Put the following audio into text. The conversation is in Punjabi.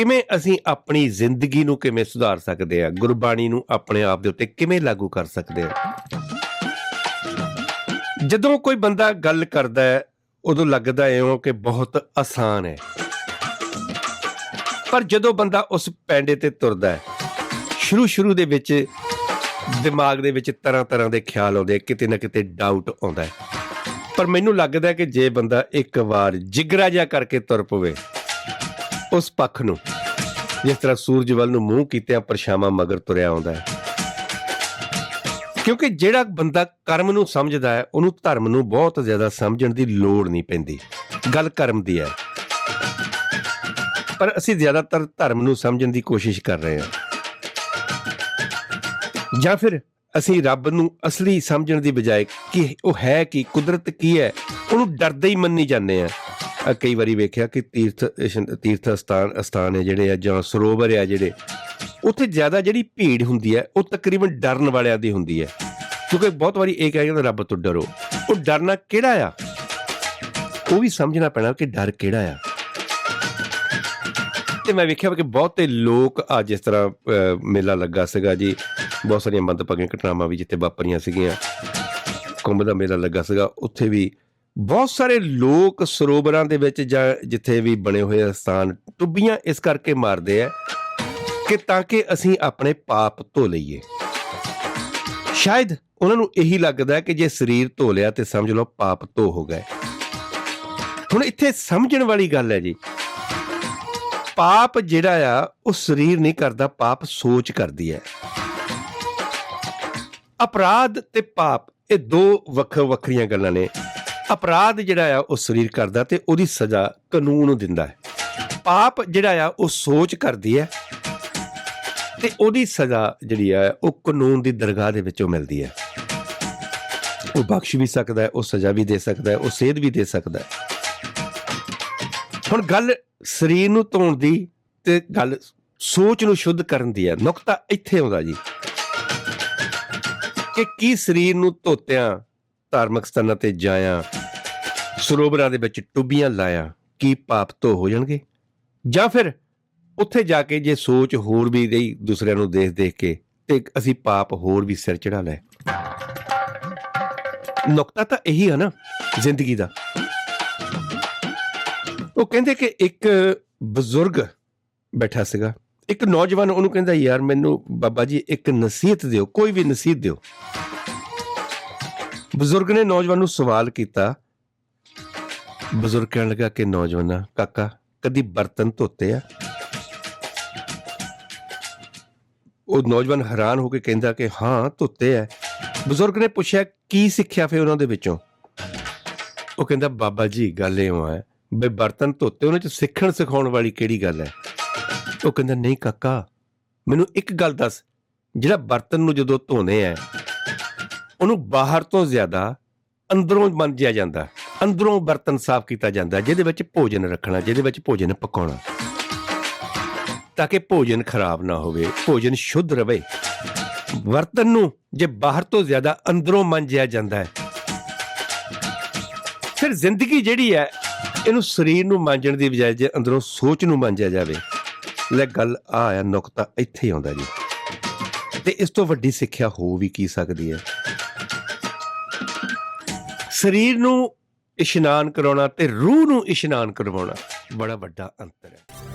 ਕਿਵੇਂ ਅਸੀਂ ਆਪਣੀ ਜ਼ਿੰਦਗੀ ਨੂੰ ਕਿਵੇਂ ਸੁਧਾਰ ਸਕਦੇ ਹਾਂ? ਗੁਰਬਾਣੀ ਨੂੰ ਆਪਣੇ ਆਪ ਦੇ ਉੱਤੇ ਕਿਵੇਂ ਲਾਗੂ ਕਰ ਸਕਦੇ ਹਾਂ? ਜਦੋਂ ਕੋਈ ਬੰਦਾ ਗੱਲ ਕਰਦਾ ਹੈ, ਉਦੋਂ ਲੱਗਦਾ ਹੈ ਉਹ ਕਿ ਬਹੁਤ ਆਸਾਨ ਹੈ। ਪਰ ਜਦੋਂ ਬੰਦਾ ਉਸ ਪੈਂਡੇ ਤੇ ਤੁਰਦਾ ਹੈ ਸ਼ੁਰੂ ਸ਼ੁਰੂ ਦੇ ਵਿੱਚ ਦਿਮਾਗ ਦੇ ਵਿੱਚ ਤਰ੍ਹਾਂ ਤਰ੍ਹਾਂ ਦੇ ਖਿਆਲ ਆਉਂਦੇ ਕਿਤੇ ਨਾ ਕਿਤੇ ਡਾਊਟ ਆਉਂਦਾ ਹੈ। ਪਰ ਮੈਨੂੰ ਲੱਗਦਾ ਕਿ ਜੇ ਬੰਦਾ ਇੱਕ ਵਾਰ ਜਿਗਰਾ ਜਿਹਾ ਕਰਕੇ ਤੁਰ ਪਵੇ, ਉਸ ਪੱਖ ਨੂੰ ਜਿਸ ਤਰ੍ਹਾਂ ਸੂਰਜ ਵੱਲ ਨੂੰ ਮੂੰਹ ਕੀਤਿਆਂ ਪਰਛਾਵਾਂ ਮਗਰ ਤੁਰਿਆ ਆਉਂਦਾ ਹੈ। ਕਿਉਂਕਿ ਜਿਹੜਾ ਬੰਦਾ ਕਰਮ ਨੂੰ ਸਮਝਦਾ ਹੈ, ਉਹਨੂੰ ਧਰਮ ਨੂੰ ਬਹੁਤ ਜ਼ਿਆਦਾ ਸਮਝਣ ਦੀ ਲੋੜ ਨਹੀਂ ਪੈਂਦੀ। ਗੱਲ ਕਰਮ ਦੀ ਹੈ। ਪਰ ਅਸੀਂ ਜ਼ਿਆਦਾਤਰ ਧਰਮ ਨੂੰ ਸਮਝਣ ਦੀ ਕੋਸ਼ਿਸ਼ ਕਰ ਰਹੇ ਹਾਂ। ਜਾਂ ਫਿਰ ਅਸੀਂ ਰੱਬ ਨੂੰ ਅਸਲੀ ਸਮਝਣ ਦੀ ਬਜਾਏ ਕਿ ਉਹ ਹੈ ਕੀ, ਕੁਦਰਤ ਕੀ ਹੈ, ਉਹਨੂੰ ਡਰਦੇ ਹੀ ਮੰਨੀ ਜਾਂਦੇ ਆ ਕਈ ਵਾਰੀ ਵੇਖਿਆ ਕਿ ਤੀਰਥ ਤੀਰਥ ਸਥਾਨ ਸਥਾਨ ਹੈ ਜਿਹੜੇ ਆ ਜਾਂ ਸਰੋਵਰ ਆ ਜਿਹੜੇ, ਉੱਥੇ ਜ਼ਿਆਦਾ ਜਿਹੜੀ ਭੀੜ ਹੁੰਦੀ ਹੈ, ਉਹ ਤਕਰੀਬਨ ਡਰਨ ਵਾਲਿਆਂ ਦੀ ਹੁੰਦੀ ਹੈ। ਕਿਉਂਕਿ ਬਹੁਤ ਵਾਰੀ ਇਹ ਕਹਿ ਜਾਂਦਾ, ਰੱਬ ਤੋਂ ਡਰੋ। ਉਹ ਡਰਨਾ ਕਿਹੜਾ ਆ? ਉਹ ਵੀ ਸਮਝਣਾ ਪੈਣਾ ਕਿ ਡਰ ਕਿਹੜਾ ਆ। ਤੇ ਮੈਂ ਵੇਖਿਆ ਕਿ ਬਹੁਤੇ ਲੋਕ ਆ ਜਿਸ ਤਰ੍ਹਾਂ ਮੇਲਾ ਲੱਗਾ ਸੀਗਾ ਜੀ। ਬਹੁਤ ਸਾਰੀਆਂ ਮੰਦਭਾਗੀਆਂ ਘਟਨਾਵਾਂ ਵੀ ਜਿੱਥੇ ਵਾਪਰੀਆਂ ਸੀਗੀਆਂ। ਕੁੰਭ ਦਾ ਮੇਲਾ ਲੱਗਾ ਸੀਗਾ। ਉੱਥੇ ਵੀ ਬਹੁਤ ਸਾਰੇ ਲੋਕ ਸਰੋਵਰਾਂ ਦੇ ਵਿੱਚ ਜਾਂ ਜਿੱਥੇ ਵੀ ਬਣੇ ਹੋਏ ਆ ਸਥਾਨ ਟੁੱਬੀਆਂ ਇਸ ਕਰਕੇ ਮਾਰਦੇ ਆ ਕਿ ਤਾਂ ਕਿ ਅਸੀਂ ਆਪਣੇ ਪਾਪ ਧੋ ਲਈਏ। ਸ਼ਾਇਦ ਉਹਨਾਂ ਨੂੰ ਇਹੀ ਲੱਗਦਾ ਹੈ ਕਿ ਜੇ ਸਰੀਰ ਧੋ ਲਿਆ ਤੇ ਸਮਝ ਲਓ ਪਾਪ ਧੋ ਹੋ ਗਏ ਹੁਣ ਇੱਥੇ ਸਮਝਣ ਵਾਲੀ ਗੱਲ ਹੈ ਜੀ। ਪਾਪ ਜਿਹੜਾ ਆ, ਉਹ ਸਰੀਰ ਨਹੀਂ ਕਰਦਾ, ਪਾਪ ਸੋਚ ਕਰਦੀ ਹੈ। ਅਪਰਾਧ ਤੇ ਪਾਪ, ਇਹ ਦੋ ਵੱਖ ਵੱਖਰੀਆਂ ਗੱਲਾਂ ਨੇ। ਅਪਰਾਧ ਜਿਹੜਾ ਆ, ਉਹ ਸਰੀਰ ਕਰਦਾ ਤੇ ਉਹਦੀ ਸਜ਼ਾ ਕਾਨੂੰਨ ਨੂੰ ਦਿੰਦਾ ਹੈ। ਪਾਪ ਜਿਹੜਾ ਆ, ਉਹ ਸੋਚ ਕਰਦੀ ਹੈ ਤੇ ਉਹਦੀ ਸਜ਼ਾ ਜਿਹੜੀ ਆ, ਉਹ ਕਾਨੂੰਨ ਦੀ ਦਰਗਾਹ ਦੇ ਵਿੱਚੋਂ ਮਿਲਦੀ ਹੈ। ਉਹ ਬਖਸ਼ ਵੀ ਸਕਦਾ ਹੈ, ਉਹ ਸਜ਼ਾ ਵੀ ਦੇ ਸਕਦਾ ਹੈ, ਉਹ ਸੇਧ ਵੀ ਦੇ ਸਕਦਾ ਹੈ। ਹੁਣ ਗੱਲ ਸਰੀਰ ਨੂੰ ਧੋਣ ਦੀ ਤੇ ਗੱਲ ਸੋਚ ਨੂੰ ਸ਼ੁੱਧ ਕਰਨ ਦੀ ਹੈ। ਨੁਕਤਾ ਇੱਥੇ ਆਉਂਦਾ ਜੀ ਕਿ ਕੀ ਸਰੀਰ ਨੂੰ ਧੋਤਿਆਂ, ਧਾਰਮਿਕ ਸਥਾਨਾਂ ਤੇ ਜਾਇਆ ਸਰੋਵਰਾਂ ਦੇ ਵਿੱਚ ਟੁੱਬੀਆਂ ਲਾਇਆ, ਕੀ ਪਾਪ ਧੋ ਹੋ ਜਾਣਗੇ? ਜਾਂ ਫਿਰ ਉੱਥੇ ਜਾ ਕੇ ਜੇ ਸੋਚ ਹੋਰ ਵੀ ਰਹੀ ਦੂਸਰਿਆਂ ਨੂੰ ਦੇਖ ਦੇਖ ਕੇ, ਤੇ ਅਸੀਂ ਪਾਪ ਹੋਰ ਵੀ ਸਿਰ ਚੜਾ ਲੈ ਨੁਕਤਾ ਤਾਂ ਇਹੀ ਆ ਨਾ, ਜ਼ਿੰਦਗੀ ਦਾ। ਉਹ ਕਹਿੰਦੇ ਕਿ ਇੱਕ ਬਜ਼ੁਰਗ ਬੈਠਾ ਸੀਗਾ, ਇੱਕ ਨੌਜਵਾਨ, ਉਹਨੂੰ ਕਹਿੰਦਾ, ਯਾਰ ਮੈਨੂੰ ਬਾਬਾ ਜੀ, ਇੱਕ ਨਸੀਹਤ ਦਿਓ, ਕੋਈ ਵੀ ਨਸੀਹਤ ਦਿਓ। ਬਜ਼ੁਰਗ ਨੇ ਨੌਜਵਾਨ ਨੂੰ ਸਵਾਲ ਕੀਤਾ ਬਜ਼ੁਰਗ ਕਹਿਣ ਲੱਗਾ ਕਿ ਨੌਜਵਾਨਾ, ਕਾਕਾ, ਕਦੀ ਬਰਤਨ ਧੋਤੇ ਆ? ਉਹ ਨੌਜਵਾਨ ਹੈਰਾਨ ਹੋ ਕੇ ਕਹਿੰਦਾ ਕਿ ਹਾਂ, ਧੋਤੇ ਆ। ਬਜ਼ੁਰਗ ਨੇ ਪੁੱਛਿਆ, ਕੀ ਸਿੱਖਿਆ ਫੇ ਉਹਨਾਂ ਦੇ ਵਿੱਚੋਂ? ਉਹ ਕਹਿੰਦਾ, ਬਾਬਾ ਜੀ, ਗੱਲ ਇਹ ਹੈ ਬਈ ਬਰਤਨ ਧੋਤੇ ਉਹਨਾਂ ਚ ਸਿੱਖਣ ਸਿਖਾਉਣ ਵਾਲੀ ਕਿਹੜੀ ਗੱਲ ਹੈ? ਉਹ ਕਹਿੰਦਾ, ਨਹੀਂ ਕਾਕਾ, ਮੈਨੂੰ ਇੱਕ ਗੱਲ ਦੱਸ, ਜਿਹੜਾ ਬਰਤਨ ਨੂੰ ਜਦੋਂ ਧੋਨੇ ਆ, ਉਹਨੂੰ ਬਾਹਰ ਤੋਂ ਜ਼ਿਆਦਾ ਅੰਦਰੋਂ ਮੰਜਿਆ ਜਾਂਦਾ। ਅੰਦਰੋਂ ਬਰਤਨ ਸਾਫ਼ ਕੀਤਾ ਜਾਂਦਾ ਜਿਹਦੇ ਵਿੱਚ ਭੋਜਨ ਰੱਖਣਾ, ਜਿਹਦੇ ਵਿੱਚ ਭੋਜਨ ਪਕਾਉਣਾ। ਤਾਂ ਕਿ ਭੋਜਨ ਖਰਾਬ ਨਾ ਹੋਵੇ, ਭੋਜਨ ਸ਼ੁੱਧ ਰਵੇ। ਬਰਤਨ ਨੂੰ ਜੇ ਬਾਹਰ ਤੋਂ ਜ਼ਿਆਦਾ ਅੰਦਰੋਂ ਮੰਜਿਆ ਜਾਂਦਾ ਹੈ, ਫਿਰ ਜ਼ਿੰਦਗੀ ਜਿਹੜੀ ਹੈ, ਇਹਨੂੰ ਸਰੀਰ ਨੂੰ ਮਾਂਜਣ ਦੀ ਬਜਾਏ ਜੇ ਅੰਦਰੋਂ ਸੋਚ ਨੂੰ ਮਾਂਜਿਆ ਜਾਵੇ। ਲੈ ਗੱਲ ਆ ਆ ਨੁਕਤਾ ਇੱਥੇ ਹੀ ਆਉਂਦਾ ਜੀ। ਤੇ ਇਸ ਤੋਂ ਵੱਡੀ ਸਿੱਖਿਆ ਹੋ ਵੀ ਕੀ ਸਕਦੀ ਹੈ? ਸਰੀਰ ਨੂੰ ਇਸ਼ਨਾਨ ਕਰਾਉਣਾ ਤੇ ਰੂਹ ਨੂੰ ਇਸ਼ਨਾਨ ਕਰਵਾਉਣਾ। ਬੜਾ ਵੱਡਾ ਅੰਤਰ ਹੈ।